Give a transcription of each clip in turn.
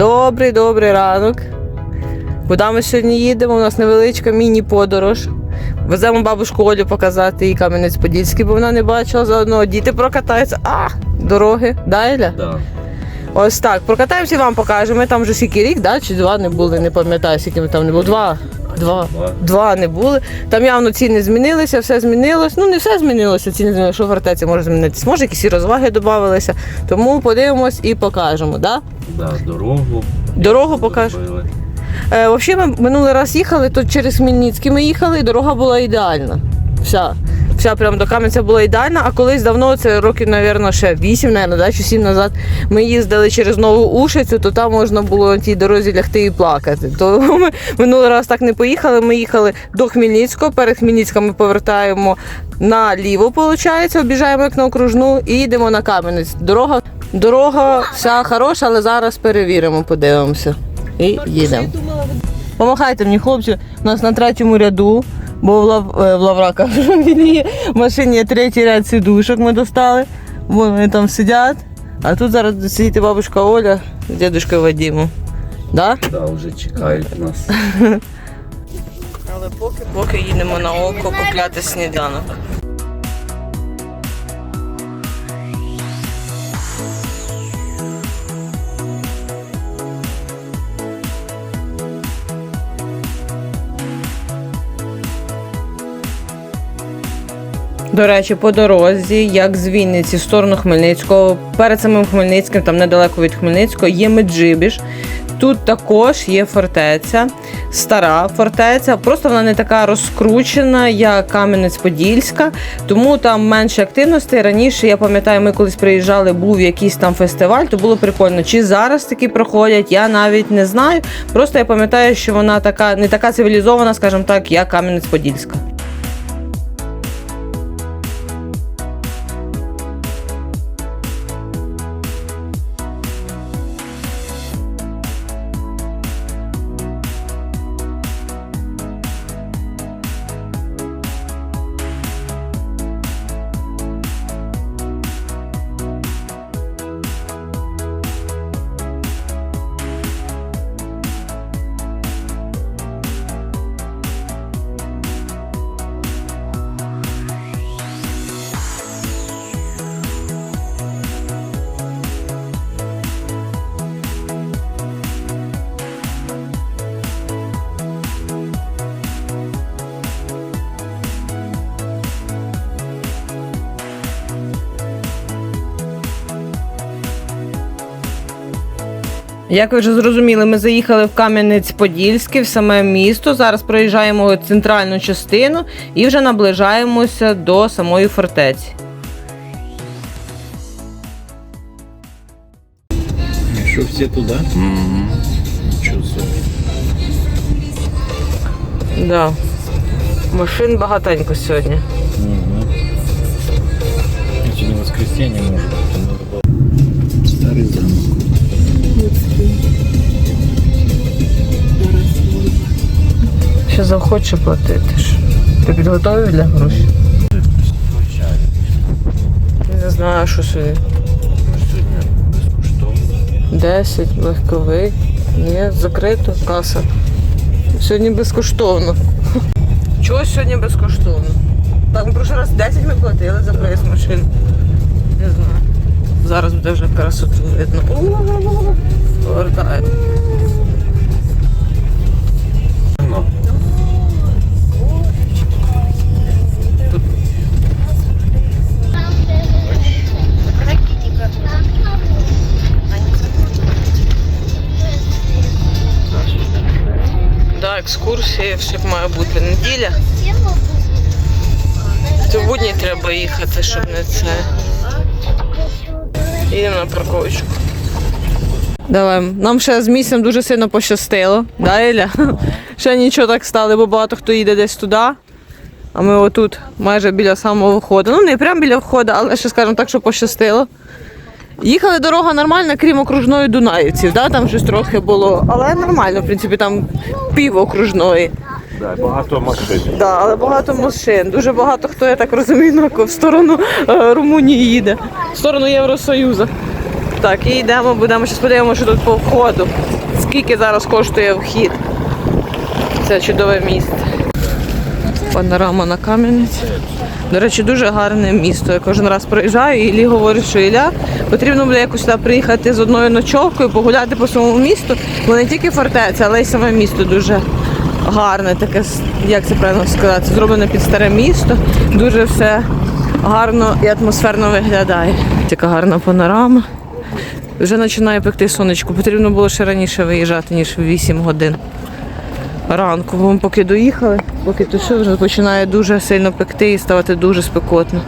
Добрий, добрий ранок. Куди ми сьогодні їдемо? У нас невеличка міні-подорож. Веземо бабушку Олю показати їй Кам'янець-Подільський, бо вона не бачила заодно. Діти прокатаються. А, дороги, да, Іля? Да. Ось так. Прокатаємося і вам покажемо. Ми там вже скільки рік, да? чи два не були, не пам'ятаю, скільки ми там не було. Два. Два. Два. Два не були. Там явно ціни змінилися, все змінилось. Ну не все змінилося, ціни змінилися, що в артеці може змінитися. Може, якісь і розваги додавалися. Тому подивимось і покажемо. Да? Да, дорогу. Дорогу покажемо. Е, взагалі, ми минулий раз їхали, то через Хмельницький ми їхали, і дорога була ідеальна. Вся. Вся прямо до Кам'янця була ідеальна, а колись давно, це років, мабуть, ще 8, мабуть, да, чи 7 назад, ми їздили через Нову Ушицю, то там можна було на тій дорозі лягти і плакати. То ми минулий раз так не поїхали. Ми їхали до Хмельницького, перед Хмельницьком ми повертаємо наліво, виходить, обіжаємо як на окружну і їдемо на Кам'янець. Дорога, дорога вся хороша, але зараз перевіримо, подивимося. І їдемо. Помахайте мені, хлопці, у нас на третьому ряду, бо в, лав, е, в лавраках в машині є третій ряд сидушок ми достали. Вон вони там сидять. А тут зараз сидіти бабушка Оля з дідушкою Вадимом. Да? Да, вже чекають нас. Але поки поки їдемо на око купляти сніданок. До речі, по дорозі, як з Вінниці в сторону Хмельницького, перед самим Хмельницьким, там недалеко від Хмельницького, є Меджибіж. Тут також є фортеця, стара фортеця. Просто вона не така розкручена, як Кам'янець-Подільська, тому там менше активності. Раніше я пам'ятаю, ми колись приїжджали, був якийсь там фестиваль, то було прикольно. Чи зараз такі проходять, я навіть не знаю. Просто я пам'ятаю, що вона така не така цивілізована, скажімо так, як Кам'янець-Подільська. Як ви вже зрозуміли, ми заїхали в Кам'янець-Подільський, в саме місто. Зараз проїжджаємо центральну частину і вже наближаємося до самої фортеці. Что все туда? Ничего себе. Да. Машин багатенько сьогодні. Сегодня воскресенье, может быть, там Що захоче платити. Ти підготовив для грошей? Не знаю, що сьогодні. Сегодня безкоштовно. 10, легковий. Ні, закрито, каса. Сьогодні безкоштовно. Чого сьогодні безкоштовно? Так, ми прошлий раз 10 ми платили за проїзд машин. Не знаю. Зараз буде вже красоту видно. Повертаю. Екскурсії, все як має бути. Неділя. В будні треба їхати, щоб не це. Їдемо на парковочку. Давай. Нам ще з місцем дуже сильно пощастило. Да, Ілля? Ще нічого так стало, бо багато хто їде десь туди. А ми отут, майже біля самого входу. Ну, не прямо біля входу, але ще, скажімо так, що пощастило. Їхали дорога нормальна, крім окружної Дунаївців, да? там щось трохи було. Але нормально, в принципі, там пів окружної. Да, багато машин. Да, але багато машин. Дуже багато хто, я так розумію, на- в сторону е, Румунії їде, в сторону Євросоюзу. Так, і йдемо, будемо зараз подивимося, що тут по входу. Скільки зараз коштує вхід. Це чудове місце. Панорама на Кам'янець. До речі, дуже гарне місто. Я кожен раз приїжджаю, і Іллі говорить, що Ілля потрібно буде якось сюди приїхати з одною ночовкою, погуляти по своєму місту. Бо не тільки фортеця, але й саме місто дуже гарне, таке, як це правильно сказати, зроблене під старе місто. Дуже все гарно і атмосферно виглядає. Така гарна панорама. Вже починає пекти сонечко. Потрібно було ще раніше виїжджати, ніж в 8 годин ранку. Ми поки доїхали, поки то все вже починає дуже сильно пекти і ставати дуже спекотно.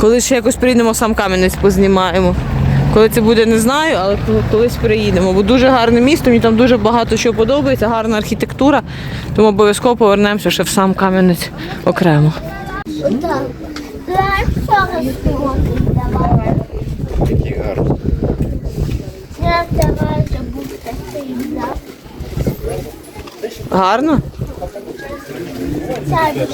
Коли ще якось приїдемо, сам камінець познімаємо. Коли це буде, не знаю, але колись приїдемо. Бо дуже гарне місто, мені там дуже багато що подобається, гарна архітектура, тому обов'язково повернемося ще в сам кам'янець окремо. Такі гарні. Я давай забув такий, да? Гарно? Сядь.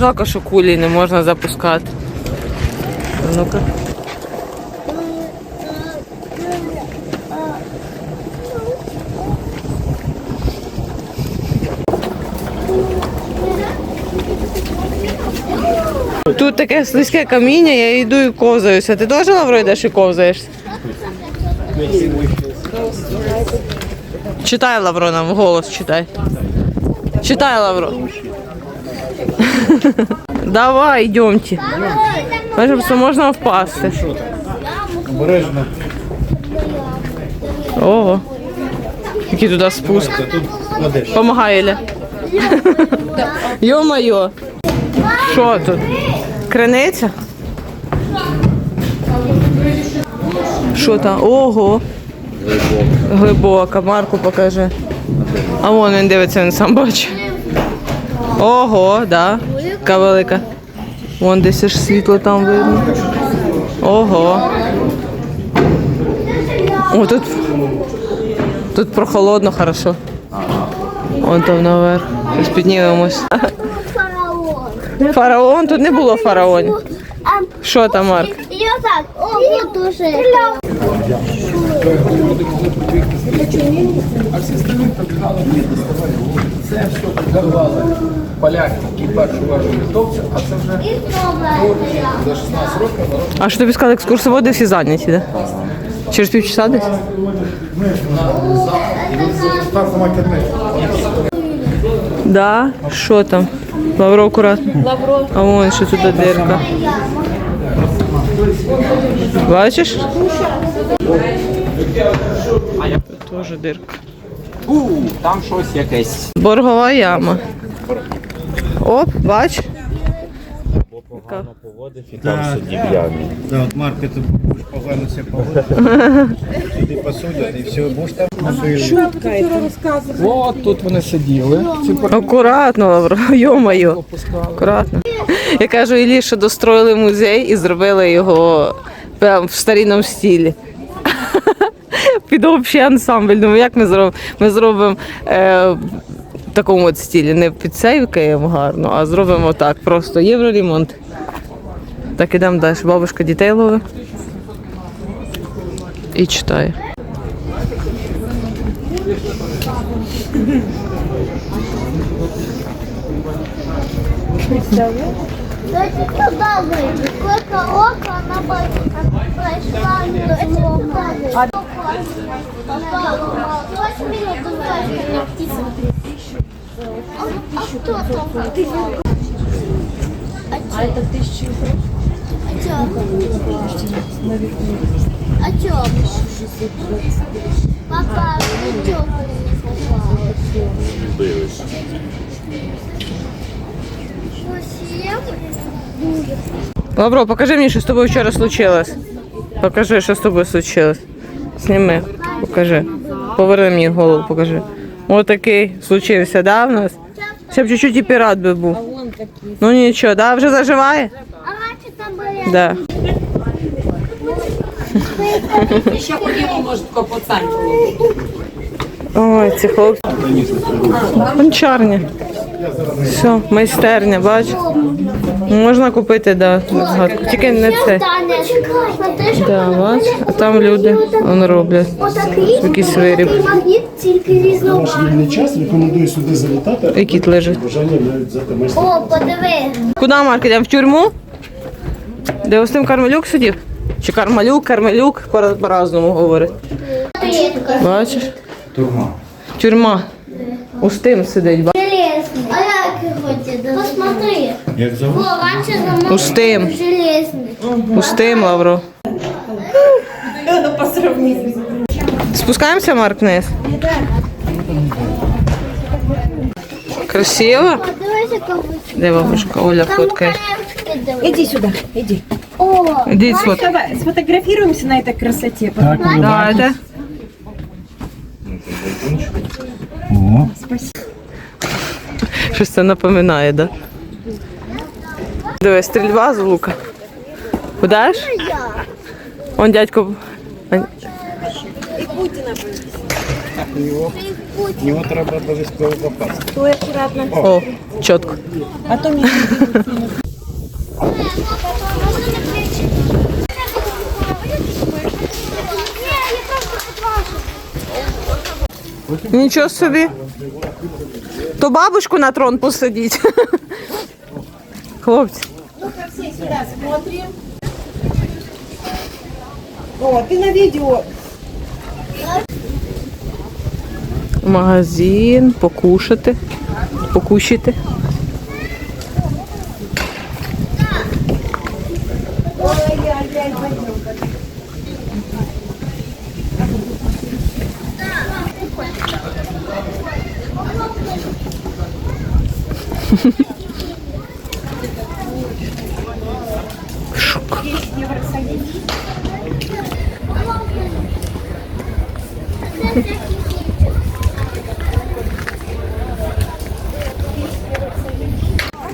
Жалко, що кулі не можна запускати. Ну-ка. Тут таке слизьке каміння, я йду і ковзаюся. Ти теж Лавро йдеш і ковзаєшся? Читай Лавро нам голос, читай. Читай Лавро. Давай, йдемте. Бачимо, що можна впасти. Обережно. Ого. Який туди спуск. Помагай, Іля. Йо-моє. Що тут? Криниця? Що там? Ого. Глибока. Марку покажи. А вон він дивиться, він сам бачить. Ого, да. Яка велика. Вон десь аж світло там видно. Ого. О, тут, тут прохолодно, хорошо. Вон там наверх. Зараз піднімемось. фараон. Фараон, тут не було фараонів. Що там, Марк? о, вот уже. Поляки, які перші вважали литовців, а це вже І знову за 16 років А що тобі сказали, екскурсоводи всі зайняті, да? Через півчаса десь? Да, що там? Лавро акуратно. Лавро. А вон що тут дирка. Бачиш? Тут теж дирка. У, там щось якесь. Боргова яма. Оп, бач. Погано поводив і там сидів ямі. Да, от Марк, ти будеш погано себе поводити. Туди посудять і все, будеш там От тут вони сиділи. Акуратно, Лавро, йо-моє. Акуратно. Я кажу, Іллі, що достроїли музей і зробили його прям в старінному стилі. Під общий ансамбль. Ну як ми зробимо? Ми зробимо е, в такому от стилі. Не підсейвкаємо гарно, а зробимо так. Просто євроремонт. Так, ідемо далі. Бабушка дітей ловить. І читає. Давайте туда выйдем. Сколько ока она прошла птица. А а кто там? А это тысяча А чё? А чё? Папа, ты чё? Совсем? Лавро, покажи мені, що з тобою вчора случилось. Покажи, що з тобою случилось. Сніми, покажи. Поверни мені голову, покажи. Отакий случився, да, в нас? Ще б чуть-чуть і пірат би був. Ну нічого, да, вже заживає? Да. Ще ходімо, може, тако по центру. Ой, ці хлопці. Гончарня. Все, майстерня, бач. Можна купити, да, на згадку. Тільки не це. Да, бач, а там люди вони роблять. Якийсь виріб. магніт. Вільний час рекомендую сюди завітати. І кіт лежить. Бажання навіть взяти майстер. О, подиви. Куди, Марк, йдемо в тюрму? Де ось тим Кармелюк сидів? Чи Кармалюк, Кармелюк, по- по-разному говорить. Бачиш? Турма. Тюрма. Устим сидить, бачиш? Железний. А як його діда? Посмотри. Як зовут? Устим. Устим, Лавро. Спускаємося, Марк, вниз? Красиво? Де бабушка Оля фоткає? Иди сюда, иди. Ідіть сфот. Давай, сфотографируемся на этой красоте. Давайте. О. Щось це напоминає, да? Дивись, стрільба з лука. Будеш? Он дядько. Його треба обов'язково попасти. О, чітко. Нічого собі. То бабушку на трон посадіть. Хлопці. О, ты на видео. Магазин, покушати. Покушати.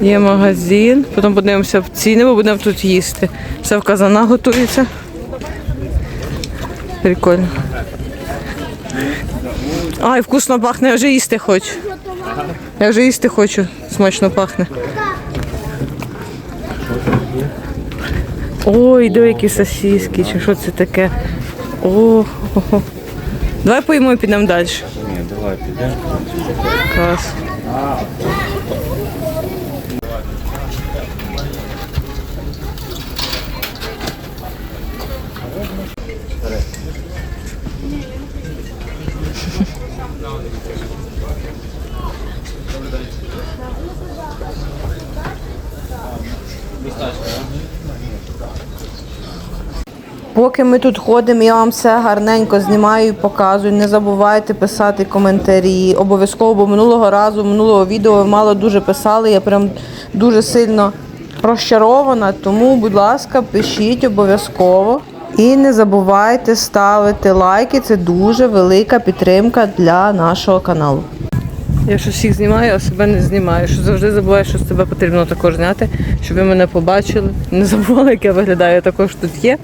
Є магазин, потім подивимося в ціни, бо будемо тут їсти. Все в казанах готується. Прикольно. Ай, вкусно пахне, я вже їсти хочу. Я вже їсти хочу, смачно пахне. Ой, диви, які сосиски, чи що це таке? О, хо хо Давай поїмо і підемо далі. Ні, давай підемо. Клас. Поки ми тут ходимо, я вам все гарненько знімаю і показую. Не забувайте писати коментарі. Обов'язково, бо минулого разу, минулого відео ви мало дуже писали. Я прям дуже сильно розчарована. Тому, будь ласка, пишіть обов'язково. І не забувайте ставити лайки. Це дуже велика підтримка для нашого каналу. Я щось всіх знімаю, а себе не знімаю. Що завжди забуваю, що з тебе потрібно також зняти, щоб ви мене побачили. Не забували, як я виглядаю, також тут є.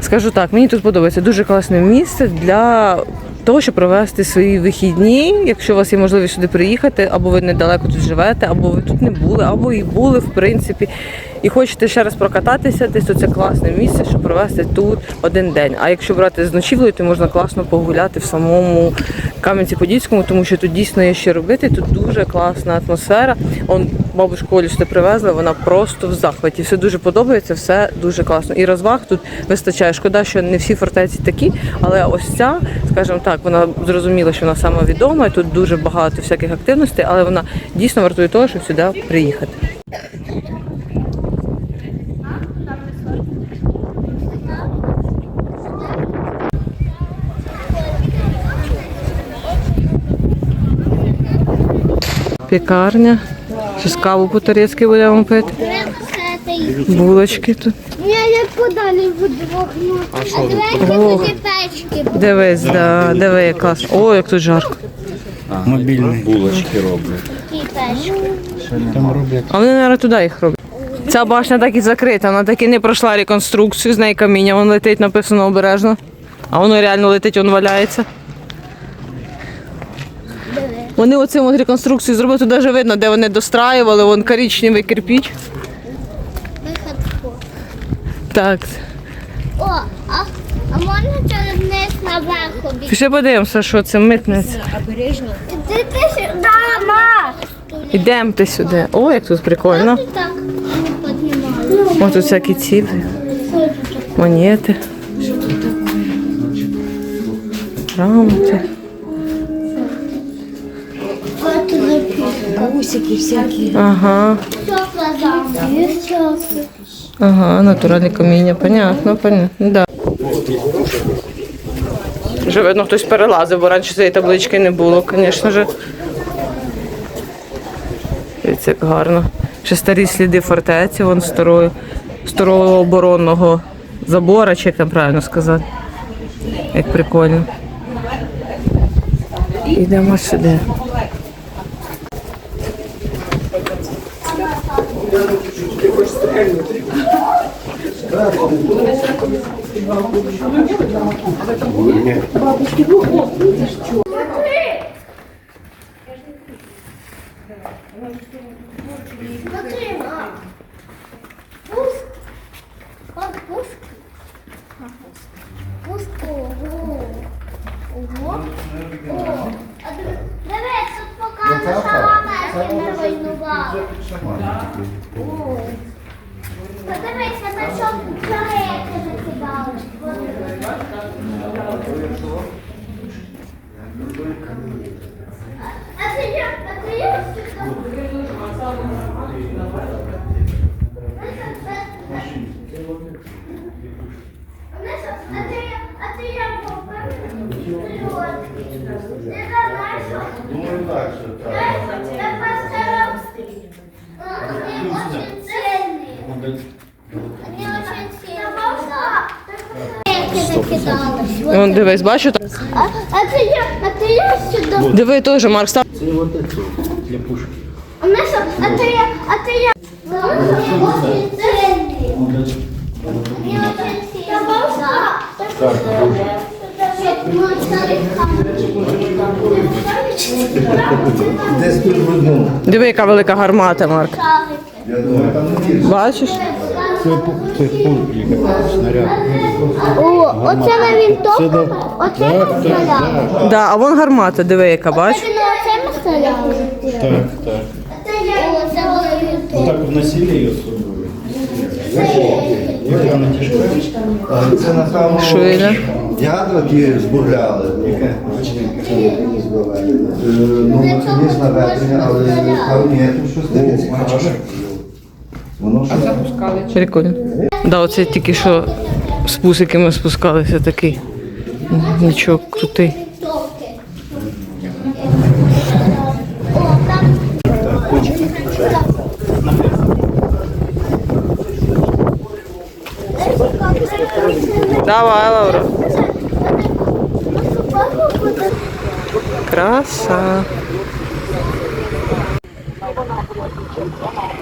Скажу так, мені тут подобається дуже класне місце для того, щоб провести свої вихідні. Якщо у вас є можливість сюди приїхати, або ви недалеко тут живете, або ви тут не були, або і були, в принципі, і хочете ще раз прокататися, десь це класне місце, щоб провести тут один день. А якщо брати з ночівлею, то можна класно погуляти в самому Кам'янці-Подільському, тому що тут дійсно є що робити. Тут дуже класна атмосфера. Он бабушку Олю сюди привезли, вона просто в захваті. Все дуже подобається, все дуже класно. І розваг тут вистачає. Шкода, що не всі фортеці такі, але ось ця, скажімо так, вона зрозуміла, що вона саме відома. Тут дуже багато всяких активностей, але вона дійсно вартує того, щоб сюди приїхати. Пікарня. Щось каву по-турецьки будемо пити. Булочки тут. Я як подалі вдвох. Ну. А Ох. печки. Дивись, да, диви, як класно. О, як тут жарко. Мобільний. Булочки роблять. Там роблять. А вони, мабуть, туди їх роблять. Ця башня так і закрита, вона так і не пройшла реконструкцію, з неї каміння, воно летить, написано обережно. А воно реально летить, воно валяється. Вони оцим от реконструкцію зробили, тут навіть видно, де вони достраювали, вон коричневий кирпіч. Виход Так. О, а, а можна через вниз наверх обійти? Пішли подивимося, що це митниця. Іди ти сюди, мама! Йдемте сюди. О, як тут прикольно. Ти так не піднімала. Ось тут всякі ці монети. Грамоти. Ага. Стекла замки. Стекла. Ага, натуральне каміння, понятно, понятно. Да. Вже видно, хтось перелазив, бо раніше цієї таблички не було, звісно ж. Дивіться, як гарно. Ще старі сліди фортеці, вон старої, старого оборонного забора, чи як там правильно сказати. Як прикольно. Йдемо сюди. Смотри, мам. Пуск. Вот пуск. Пуск. Тут показано, Америка не руйнувала. О. Подивись, на що чоловіки закидали. А це я, а це я А ти я Думаю, так, що так. Я постарался. Они очень ценные. Они очень ценные. Вон дивись, бачу там. А, а ты я, а ты я сюда. Диви теж, Марк, став. Це от це для пушки. А Наша, а ты я, а ты я. Они очень ценные. Они очень ценные. Я волшебник. Мой старый Десь тут видно. Диви, яка велика гармата, Марк. Я думаю, там не вірш. Бачиш? Це, пу- це пульт, снаряд. О, оце на вінтовку? Оце ми стріляли? Да, а вон гармата, диви, яка бачиш. Це на оце ми стріляли? Так, так. О, це була вінтовка. Так в насілля її особливо. Як вона тяжка. Це напевно Що йде? Ядра ті збурляли. Е, Ну, механізм наведення, але там ні, тут щось цікаве. Воно щось Прикольно. Да, оце тільки що спуск, який ми спускалися, такий. Нічого крутий. Давай, Краса.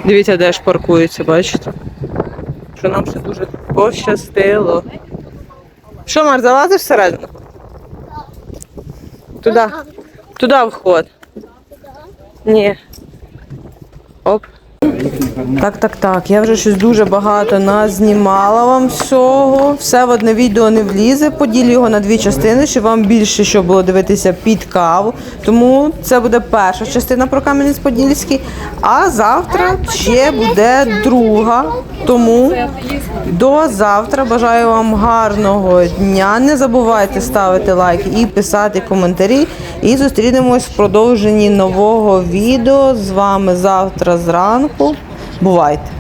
Дивіться, де ж паркується, бачите? Що нам ще дуже пощастило. Що, Мар, залазиш всередину? Туди. Туди вход. Ні. Оп. Так, так, так. Я вже щось дуже багато назнімала вам всього. Все в одне відео не влізе. Поділю його на дві частини, щоб вам більше що було дивитися під каву. Тому це буде перша частина про Кам'янець-Подільський. А завтра ще буде друга. Тому до завтра бажаю вам гарного дня. Не забувайте ставити лайки і писати коментарі. І зустрінемось в продовженні нового відео з вами завтра зранку. Бувайте!